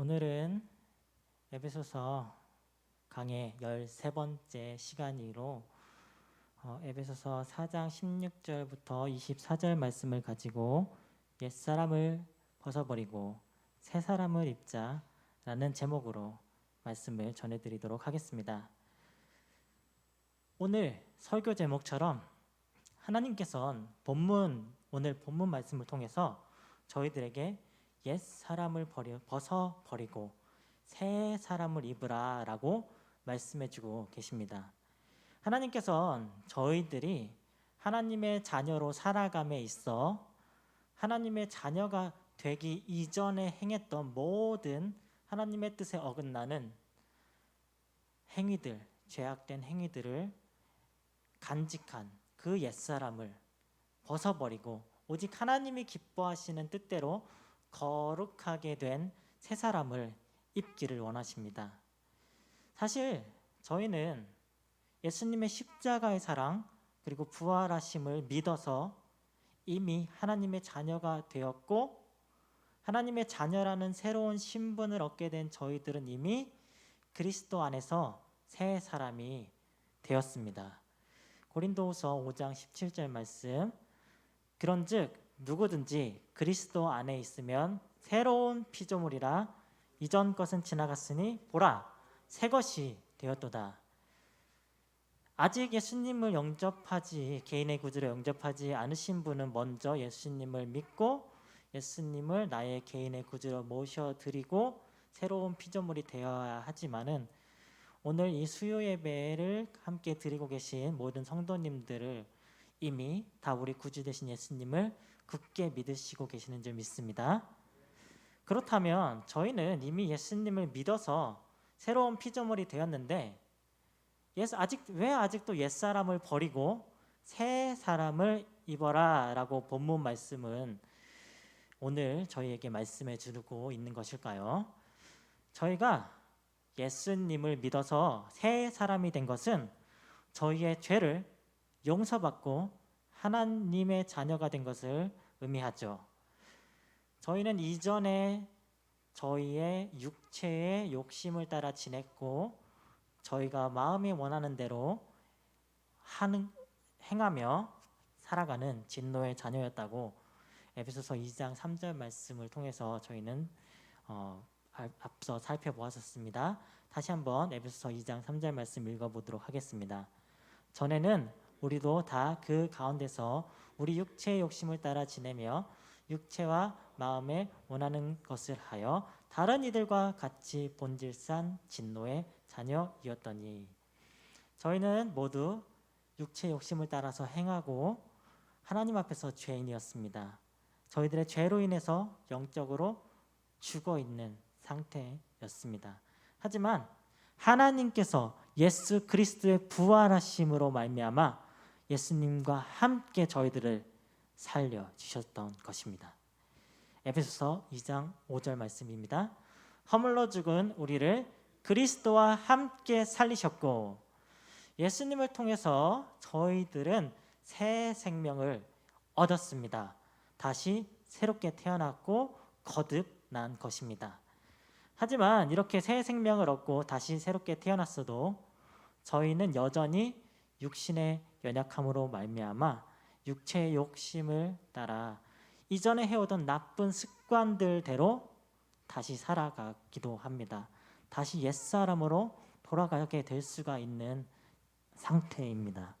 오늘은 에베소서 강의 13번째 시간으로 어, 에베소서 4장 16절부터 24절 말씀을 가지고 옛사람을 벗어버리고 새 사람을 입자라는 제목으로 말씀을 전해드리도록 하겠습니다. 오늘 설교 제목처럼 하나님께서는 본문 오늘 본문 말씀을 통해서 저희들에게 옛 사람을 버려 벗어 버리고 새 사람을 입으라라고 말씀해주고 계십니다. 하나님께서는 저희들이 하나님의 자녀로 살아감에 있어 하나님의 자녀가 되기 이전에 행했던 모든 하나님의 뜻에 어긋나는 행위들, 죄악된 행위들을 간직한 그 옛사람을 벗어버리고 오직 하나님이 기뻐하시는 뜻대로 거룩하게 된 새 사람을 입기를 원하십니다. 사실 저희는 예수님의 십자가의 사랑 그리고 부활하심을 믿어서 이미 하나님의 자녀가 되었고 하나님의 자녀라는 새로운 신분을 얻게 된 저희들은 이미 그리스도 안에서 새 사람이 되었습니다. 고린도후서 5장 17절 말씀 그런즉 누구든지 그리스도 안에 있으면 새로운 피조물이라 이전 것은 지나갔으니 보라 새 것이 되었도다. 아직 예수님을 영접하지 개인의 구주로 영접하지 않으신 분은 먼저 예수님을 믿고 예수님을 나의 개인의 구주로 모셔 드리고 새로운 피조물이 되어야 하지만은 오늘 이 수요 예배를 함께 드리고 계신 모든 성도님들을 이미 다 우리 구주 되신 예수님을 굳게 믿으시고 계시는 줄 믿습니다. 그렇다면 저희는 이미 예수님을 믿어서 새로운 피조물이 되었는데 예수 아직 왜 아직도 옛 사람을 버리고 새 사람을 입어라라고 본문 말씀은 오늘 저희에게 말씀해 주고 있는 것일까요? 저희가 예수님을 믿어서 새 사람이 된 것은 저희의 죄를 용서받고 하나님의 자녀가 된 것을 의미하죠. 저희는 이전에 저희의 육체의 욕심을 따라 지냈고 저희가 마음이 원하는 대로 하는 행하며 살아가는 진노의 자녀였다고 에베소서 2장 3절 말씀을 통해서 저희는 어, 앞서 살펴보았었습니다. 다시 한번 에베소서 2장 3절 말씀 읽어보도록 하겠습니다. 전에는 우리도 다 그 가운데서 우리 육체의 욕심을 따라 지내며 육체와 마음에 원하는 것을 하여 다른 이들과 같이 본질산 진노의 자녀이었더니 저희는 모두 육체 욕심을 따라서 행하고 하나님 앞에서 죄인이었습니다. 저희들의 죄로 인해서 영적으로 죽어 있는 상태였습니다. 하지만 하나님께서 예수 그리스도의 부활하심으로 말미암아 예수님과 함께 저희들을 살려 주셨던 것입니다. 에베소서 2장 5절 말씀입니다. 허물로 죽은 우리를 그리스도와 함께 살리셨고 예수님을 통해서 저희들은 새 생명을 얻었습니다. 다시 새롭게 태어났고 거듭난 것입니다. 하지만 이렇게 새 생명을 얻고 다시 새롭게 태어났어도 저희는 여전히 육신의 연약함으로 말미암아 육체의 욕심을 따라 이전에 해오던 나쁜 습관들대로 다시 살아가기도 합니다. 다시 옛사람으로 돌아가게 될 수가 있는 상태입니다.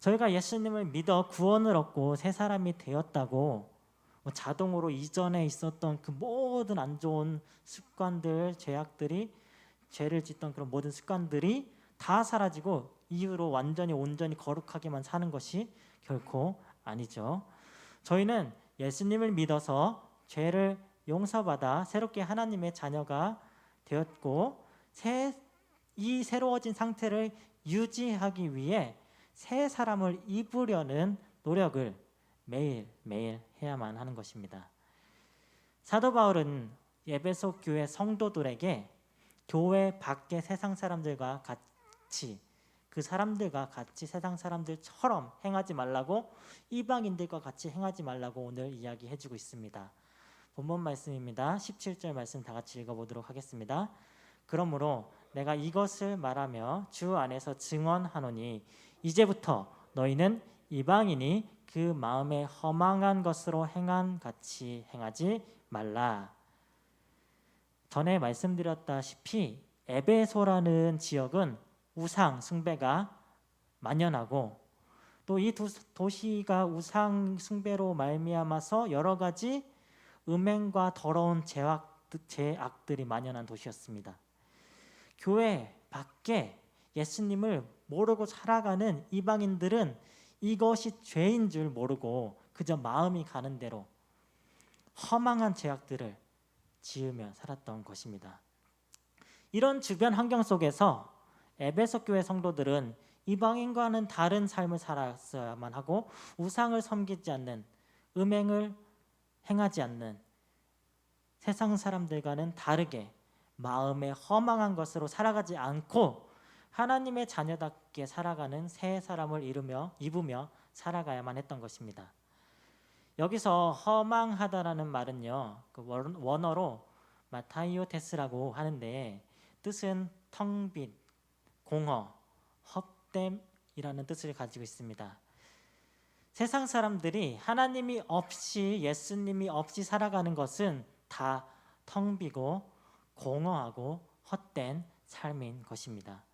저희가 예수님을 믿어 구원을 얻고 새 사람이 되었다고 뭐 자동으로 이전에 있었던 그 모든 안 좋은 습관들, 죄악들이 죄를 짓던 그런 모든 습관들이 다 사라지고 이후로 완전히 온전히 거룩하게만 사는 것이 결코 아니죠. 저희는 예수님을 믿어서 죄를 용서받아 새롭게 하나님의 자녀가 되었고 새, 이 새로워진 상태를 유지하기 위해 새 사람을 입으려는 노력을 매일 매일 해야만 하는 것입니다. 사도 바울은 예배소 교회 성도들에게 교회 밖의 세상 사람들과 같이 그 사람들과 같이 세상 사람들처럼 행하지 말라고 이방인들과 같이 행하지 말라고 오늘 이야기해 주고 있습니다. 본문 말씀입니다. 17절 말씀 다 같이 읽어 보도록 하겠습니다. 그러므로 내가 이것을 말하며 주 안에서 증언하노니 이제부터 너희는 이방인이 그 마음에 허망한 것으로 행한 같이 행하지 말라. 전에 말씀드렸다시피 에베소라는 지역은 우상 숭배가 만연하고 또 이 도시가 우상 숭배로 말미암아서 여러 가지 음행과 더러운 죄악, 죄악들이 만연한 도시였습니다. 교회 밖에 예수님을 모르고 살아가는 이방인들은 이것이 죄인 줄 모르고 그저 마음이 가는 대로 허망한 죄악들을 지으며 살았던 것입니다. 이런 주변 환경 속에서 에베소 교회 성도들은 이방인과는 다른 삶을 살았어야만 하고 우상을 섬기지 않는 음행을 행하지 않는 세상 사람들과는 다르게 마음에 허망한 것으로 살아가지 않고 하나님의 자녀답게 살아가는 새 사람을 이루며 입으며 살아가야만 했던 것입니다. 여기서 허망하다라는 말은요 그 원어로 마타이오테스라고 하는데 뜻은 텅빈, 공허, 헛됨이라는 뜻을 가지고 있습니다. 세상 사람들이 하나님이 없이 예수님이 없이 살아가는 것은 다 텅 비고 공허하고 헛된 삶인 것입니다.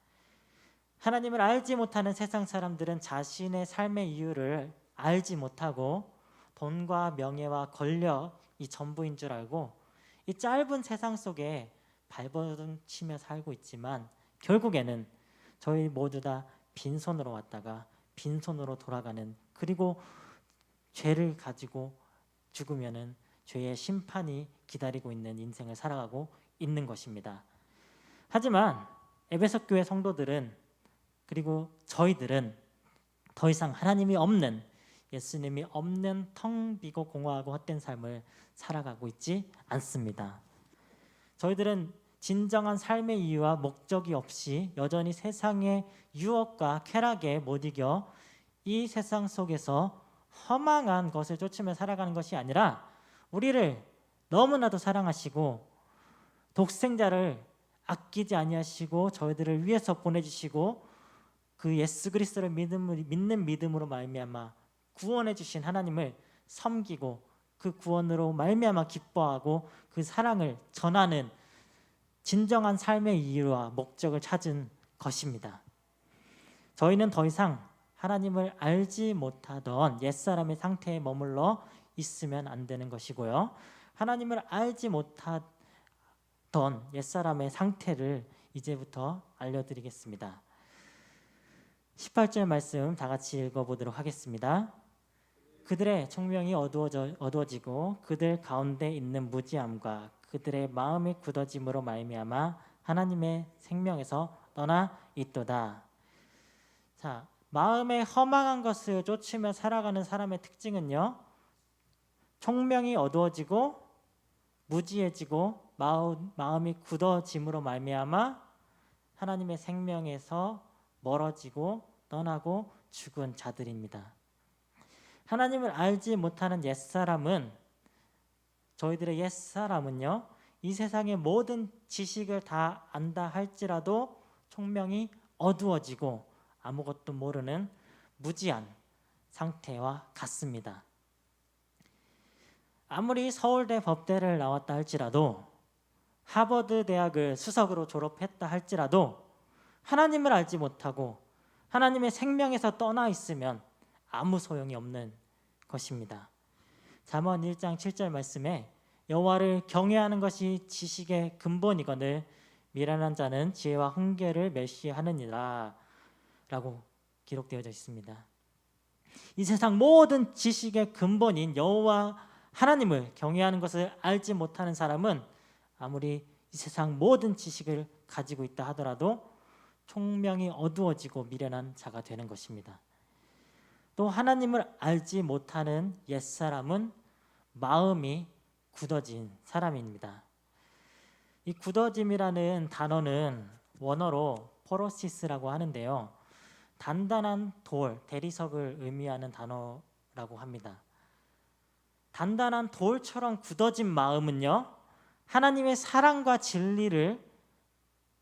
하나님을 알지 못하는 세상 사람들은 자신의 삶의 이유를 알지 못하고 돈과 명예와 권력이 전부인 줄 알고 이 짧은 세상 속에 발버둥 치며 살고 있지만 결국에는 저희 모두 다 빈손으로 왔다가 빈손으로 돌아가는 그리고 죄를 가지고 죽으면은 죄의 심판이 기다리고 있는 인생을 살아가고 있는 것입니다. 하지만 에베소 교회 성도들은 그리고 저희들은 더 이상 하나님이 없는 예수님이 없는 텅 비고 공허하고 헛된 삶을 살아가고 있지 않습니다. 저희들은 진정한 삶의 이유와 목적이 없이 여전히 세상의 유혹과 쾌락에 못 이겨 이 세상 속에서 허망한 것을 쫓으며 살아가는 것이 아니라 우리를 너무나도 사랑하시고 독생자를 아끼지 아니하시고 저희들을 위해서 보내주시고 그 예수 그리스도를 믿는 믿음으로 말미암아 구원해 주신 하나님을 섬기고 그 구원으로 말미암아 기뻐하고 그 사랑을 전하는 진정한 삶의 이유와 목적을 찾은 것입니다. 저희는 더 이상 하나님을 알지 못하던 옛사람의 상태에 머물러 있으면 안 되는 것이고요. 하나님을 알지 못하던 옛사람의 상태를 이제부터 알려드리겠습니다. 18절 말씀 다 같이 읽어보도록 하겠습니다. 그들의 총명이 어두워져, 어두워지고 그들 가운데 있는 무지함과 그들의 마음이 굳어짐으로 말미암아 하나님의 생명에서 떠나 있도다. 자, 마음의 허망한 것을 쫓으며 살아가는 사람의 특징은요. 총명이 어두워지고 무지해지고 마음, 마음이 굳어짐으로 말미암아 하나님의 생명에서 멀어지고 떠나고 죽은 자들입니다. 하나님을 알지 못하는 옛사람은 저희들의 옛사람은요. 이 세상의 모든 지식을 다 안다 할지라도 총명이 어두워지고 아무것도 모르는 무지한 상태와 같습니다. 아무리 서울대 법대를 나왔다 할지라도 하버드 대학을 수석으로 졸업했다 할지라도 하나님을 알지 못하고 하나님의 생명에서 떠나 있으면 아무 소용이 없는 것입니다. 잠언 1장 7절 말씀에 여호와를 경외하는 것이 지식의 근본이거늘 미련한 자는 지혜와 훈계를 멸시하느니라 라고 기록되어 있습니다. 이 세상 모든 지식의 근본인 여호와 하나님을 경외하는 것을 알지 못하는 사람은 아무리 이 세상 모든 지식을 가지고 있다 하더라도 총명이 어두워지고 미련한 자가 되는 것입니다. 또 하나님을 알지 못하는 옛사람은 마음이 굳어진 사람입니다. 이 굳어짐이라는 단어는 원어로 포로시스라고 하는데요. 단단한 돌, 대리석을 의미하는 단어라고 합니다. 단단한 돌처럼 굳어진 마음은요. 하나님의 사랑과 진리를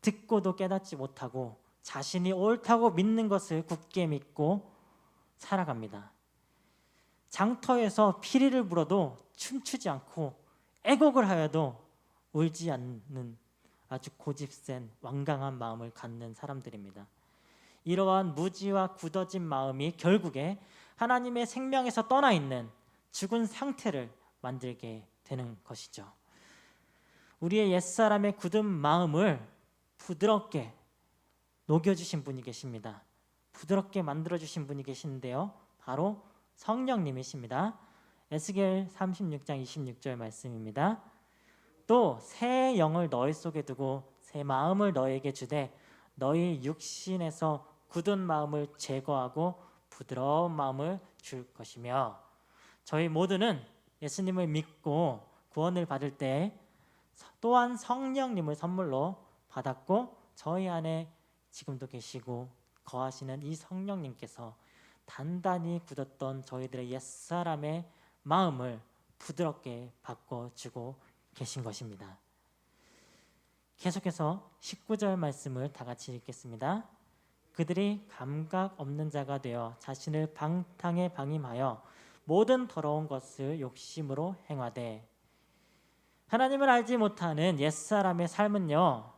듣고도 깨닫지 못하고 자신이 옳다고 믿는 것을 굳게 믿고 살아갑니다. 장터에서 피리를 불어도 춤추지 않고 애곡을 하여도 울지 않는 아주 고집센 완강한 마음을 갖는 사람들입니다. 이러한 무지와 굳어진 마음이 결국에 하나님의 생명에서 떠나 있는 죽은 상태를 만들게 되는 것이죠. 우리의 옛사람의 굳은 마음을 부드럽게 녹여주신 분이 계십니다. 부드럽게 만들어주신 분이 계시는데요. 바로 성령님이십니다. 에스겔 36장 26절 말씀입니다. 또 새 영을 너희 속에 두고 새 마음을 너에게 주되 너희 육신에서 굳은 마음을 제거하고 부드러운 마음을 줄 것이며 저희 모두는 예수님을 믿고 구원을 받을 때 또한 성령님을 선물로 받았고 저희 안에 지금도 계시고 거하시는 이 성령님께서 단단히 굳었던 저희들의 옛사람의 마음을 부드럽게 바꿔주고 계신 것입니다. 계속해서 19절 말씀을 다 같이 읽겠습니다. 그들이 감각 없는 자가 되어 자신을 방탕에 방임하여 모든 더러운 것을 욕심으로 행하되 하나님을 알지 못하는 옛사람의 삶은요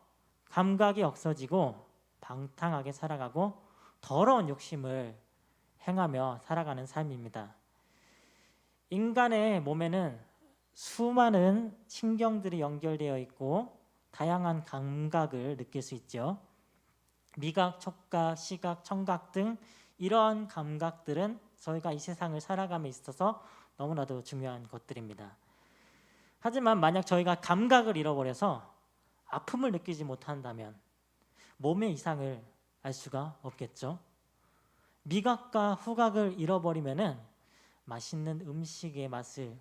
감각이 없어지고 방탕하게 살아가고 더러운 욕심을 행하며 살아가는 삶입니다. 인간의 몸에는 수많은 신경들이 연결되어 있고 다양한 감각을 느낄 수 있죠. 미각, 촉각, 시각, 청각 등 이러한 감각들은 저희가 이 세상을 살아감에 있어서 너무나도 중요한 것들입니다. 하지만 만약 저희가 감각을 잃어버려서 아픔을 느끼지 못한다면 몸의 이상을 알 수가 없겠죠. 미각과 후각을 잃어버리면은 맛있는 음식의 맛을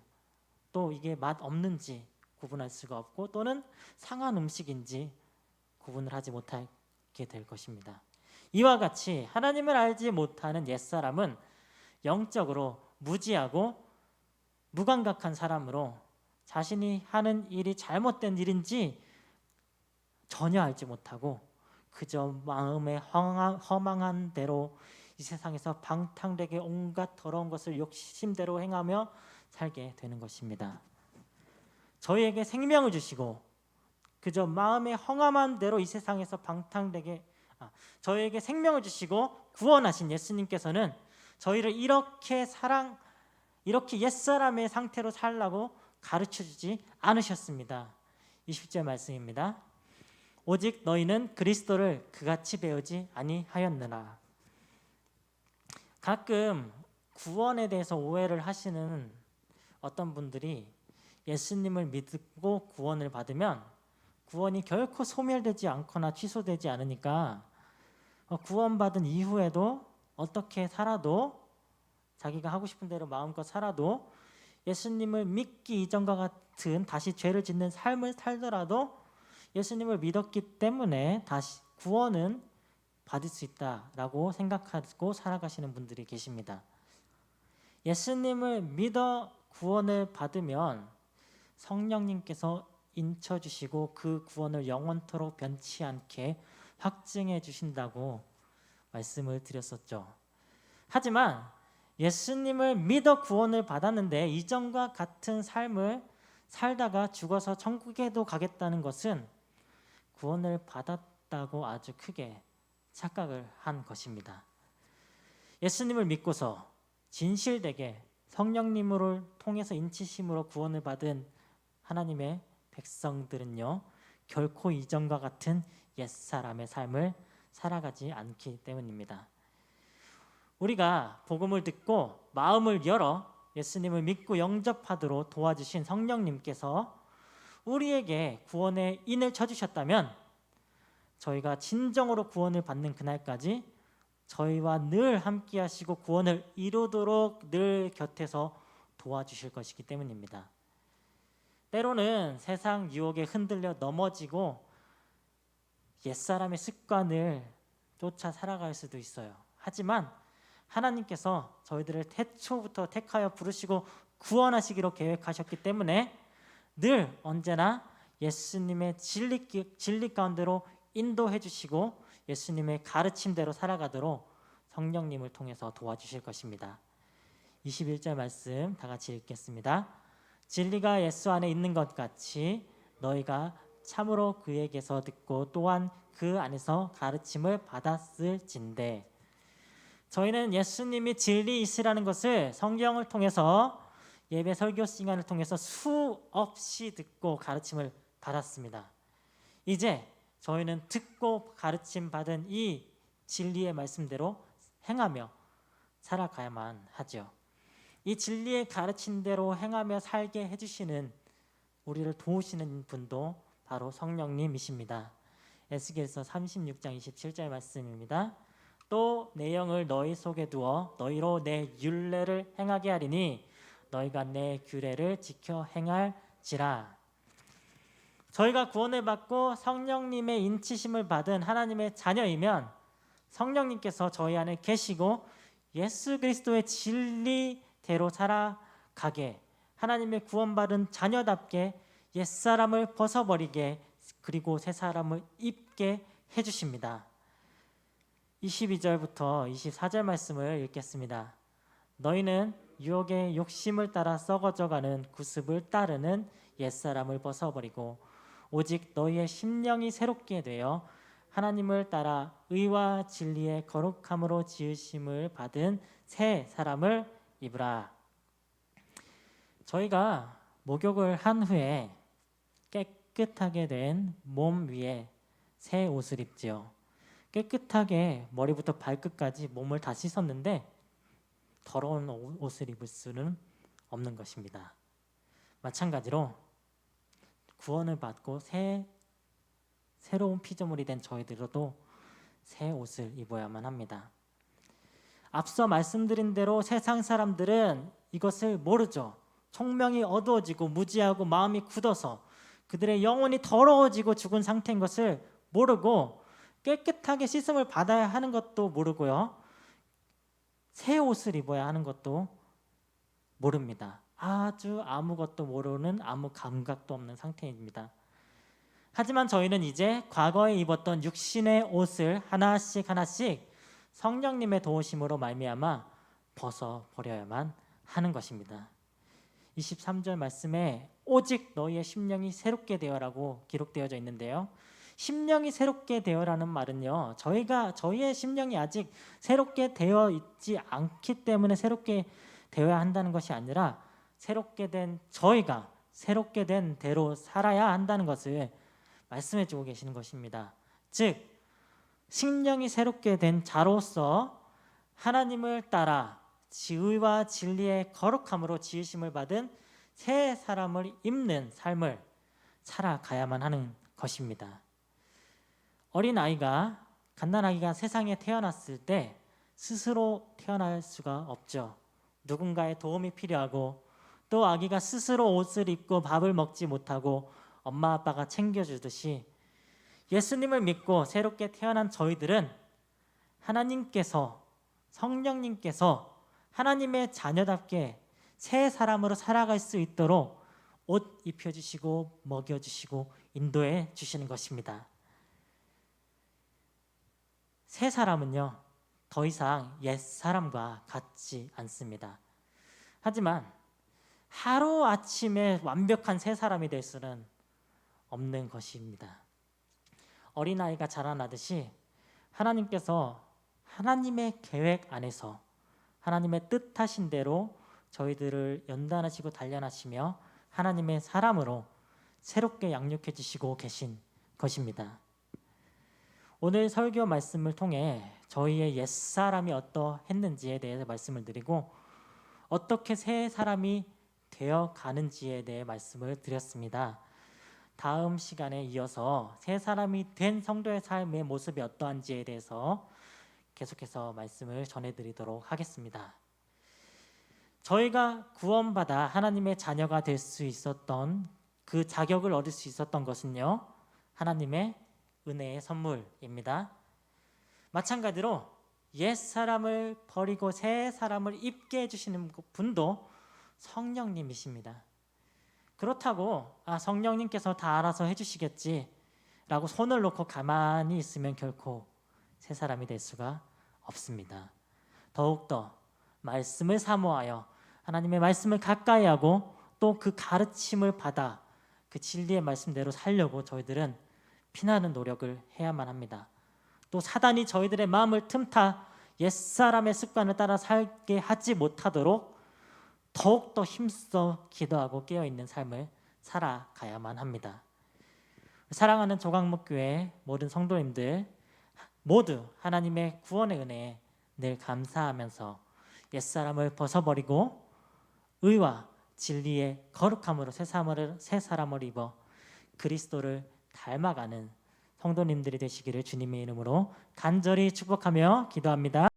또 이게 맛 없는지 구분할 수가 없고 또는 상한 음식인지 구분을 하지 못하게 될 것입니다. 이와 같이 하나님을 알지 못하는 옛사람은 영적으로 무지하고 무감각한 사람으로 자신이 하는 일이 잘못된 일인지 전혀 알지 못하고 그저 마음의 허망한 대로 이 세상에서 방탕되게 온갖 더러운 것을 욕심대로 행하며 살게 되는 것입니다. 저희에게 생명을 주시고 그저 마음의 헝함한 대로 이 세상에서 방탕되게 아, 저희에게 생명을 주시고 구원하신 예수님께서는 저희를 이렇게 사랑 이렇게 옛사람의 상태로 살라고 가르쳐 주지 않으셨습니다. 20절 말씀입니다. 오직 너희는 그리스도를 그같이 배우지 아니하였느라. 가끔 구원에 대해서 오해를 하시는 어떤 분들이 예수님을 믿고 구원을 받으면 구원이 결코 소멸되지 않거나 취소되지 않으니까 어, 구원받은 이후에도 어떻게 살아도 자기가 하고 싶은 대로 마음껏 살아도 예수님을 믿기 이전과 같은 다시 죄를 짓는 삶을 살더라도 예수님을 믿었기 때문에 다시 구원은 받을 수 있다라고 생각하고 살아가시는 분들이 계십니다. 예수님을 믿어 구원을 받으면 성령님께서 인쳐 주시고 그 구원을 영원토록 변치 않게 확증해 주신다고 말씀을 드렸었죠. 하지만 예수님을 믿어 구원을 받았는데 이전과 같은 삶을 살다가 죽어서 천국에도 가겠다는 것은 구원을 받았다고 아주 크게 착각을 한 것입니다. 예수님을 믿고서 진실되게 성령님을 통해서 인치심으로 구원을 받은 하나님의 백성들은요 결코 이전과 같은 옛 사람의 삶을 살아가지 않기 때문입니다. 우리가 복음을 듣고 마음을 열어 예수님을 믿고 영접하도록 도와주신 성령님께서 우리에게 구원의 인을 쳐주셨다면 저희가 진정으로 구원을 받는 그날까지 저희와 늘 함께 하시고 구원을 이루도록 늘 곁에서 도와주실 것이기 때문입니다. 때로는 세상 유혹에 흔들려 넘어지고 옛사람의 습관을 쫓아 살아갈 수도 있어요. 하지만 하나님께서 저희들을 태초부터 택하여 부르시고 구원하시기로 계획하셨기 때문에 늘 언제나 예수님의 진리, 진리 가운데로 인도해 주시고 예수님의 가르침대로 살아가도록 성령님을 통해서 도와주실 것입니다. 21절 말씀 다 같이 읽겠습니다. 진리가 예수 안에 있는 것 같이 너희가 참으로 그에게서 듣고 또한 그 안에서 가르침을 받았을진데 저희는 예수님이 진리이시라는 것을 성경을 통해서 예배 설교 시간을 통해서 수없이 듣고 가르침을 받았습니다. 이제 저희는 듣고 가르침 받은 이 진리의 말씀대로 행하며 살아가야만 하죠. 이 진리의 가르친 대로 행하며 살게 해주시는 우리를 도우시는 분도 바로 성령님이십니다. 에스겔서 36장 27절 말씀입니다. 또 내용을 너희 속에 두어 너희로 내 율례를 행하게 하리니 너희가 내 규례를 지켜 행할지라. 저희가 구원을 받고 성령님의 인치심을 받은 하나님의 자녀이면 성령님께서 저희 안에 계시고 예수 그리스도의 진리대로 살아가게 하나님의 구원받은 자녀답게 옛사람을 벗어버리게 그리고 새 사람을 입게 해주십니다. 22절부터 24절 말씀을 읽겠습니다. 너희는 유혹의 욕심을 따라 썩어져가는 구습을 따르는 옛사람을 벗어버리고 오직 너희의 심령이 새롭게 되어 하나님을 따라 의와 진리의 거룩함으로 지으심을 받은 새 사람을 입으라. 저희가 목욕을 한 후에 깨끗하게 된 몸 위에 새 옷을 입지요. 깨끗하게 머리부터 발끝까지 몸을 다 씻었는데 더러운 옷을 입을 수는 없는 것입니다. 마찬가지로 구원을 받고 새 새로운 피조물이 된 저희들도 새 옷을 입어야만 합니다. 앞서 말씀드린 대로 세상 사람들은 이것을 모르죠. 총명이 어두워지고 무지하고 마음이 굳어서 그들의 영혼이 더러워지고 죽은 상태인 것을 모르고 깨끗하게 씻음을 받아야 하는 것도 모르고요. 새 옷을 입어야 하는 것도 모릅니다. 아주 아무것도 모르는 아무 감각도 없는 상태입니다. 하지만 저희는 이제 과거에 입었던 육신의 옷을 하나씩 하나씩 성령님의 도우심으로 말미암아 벗어 버려야만 하는 것입니다. 23절 말씀에 오직 너희의 심령이 새롭게 되어라고 기록되어져 있는데요. 심령이 새롭게 되어라는 말은요. 저희가 저희의 심령이 아직 새롭게 되어 있지 않기 때문에 새롭게 되어야 한다는 것이 아니라 새롭게 된 저희가 새롭게 된 대로 살아야 한다는 것을 말씀해 주고 계시는 것입니다. 즉 심령이 새롭게 된 자로서 하나님을 따라 지의와 진리의 거룩함으로 지으심을 받은 새 사람을 입는 삶을 살아가야만 하는 것입니다. 어린 아이가 갓난아기가 세상에 태어났을 때 스스로 태어날 수가 없죠. 누군가의 도움이 필요하고 또 아기가 스스로 옷을 입고 밥을 먹지 못하고 엄마 아빠가 챙겨주듯이 예수님을 믿고 새롭게 태어난 저희들은 하나님께서 성령님께서 하나님의 자녀답게 새 사람으로 살아갈 수 있도록 옷 입혀주시고 먹여주시고 인도해 주시는 것입니다. 새 사람은요 더 이상 옛 사람과 같지 않습니다. 하지만 하루 아침에 완벽한 새 사람이 될 수는 없는 것입니다. 어린아이가 자라나듯이 하나님께서 하나님의 계획 안에서 하나님의 뜻하신 대로 저희들을 연단하시고 단련하시며 하나님의 사람으로 새롭게 양육해 주시고 계신 것입니다. 오늘 설교 말씀을 통해 저희의 옛사람이 어떠했는지에 대해서 말씀을 드리고 어떻게 새 사람이 되어 가는지에 대해 말씀을 드렸습니다. 다음 시간에 이어서 새 사람이 된 성도의 삶의 모습이 어떠한지에 대해서 계속해서 말씀을 전해드리도록 하겠습니다. 저희가 구원받아 하나님의 자녀가 될 수 있었던 그 자격을 얻을 수 있었던 것은요, 하나님의 은혜의 선물입니다. 마찬가지로 옛 사람을 버리고 새 사람을 입게 해주시는 분도 성령님이십니다. 그렇다고 아 성령님께서 다 알아서 해주시겠지라고 손을 놓고 가만히 있으면 결코 새 사람이 될 수가 없습니다. 더욱더 말씀을 사모하여 하나님의 말씀을 가까이 하고 또 그 가르침을 받아 그 진리의 말씀대로 살려고 저희들은 피나는 노력을 해야만 합니다. 또 사단이 저희들의 마음을 틈타 옛사람의 습관을 따라 살게 하지 못하도록 더욱더 힘써 기도하고 깨어 있는 삶을 살아가야만 합니다. 사랑하는 조강목교회 모든 성도님들 모두 하나님의 구원의 은혜에 늘 감사하면서 옛사람을 벗어버리고 의와 진리의 거룩함으로 새 사람을, 새 사람을 입어 그리스도를 닮아가는 성도님들이 되시기를 주님의 이름으로 간절히 축복하며 기도합니다.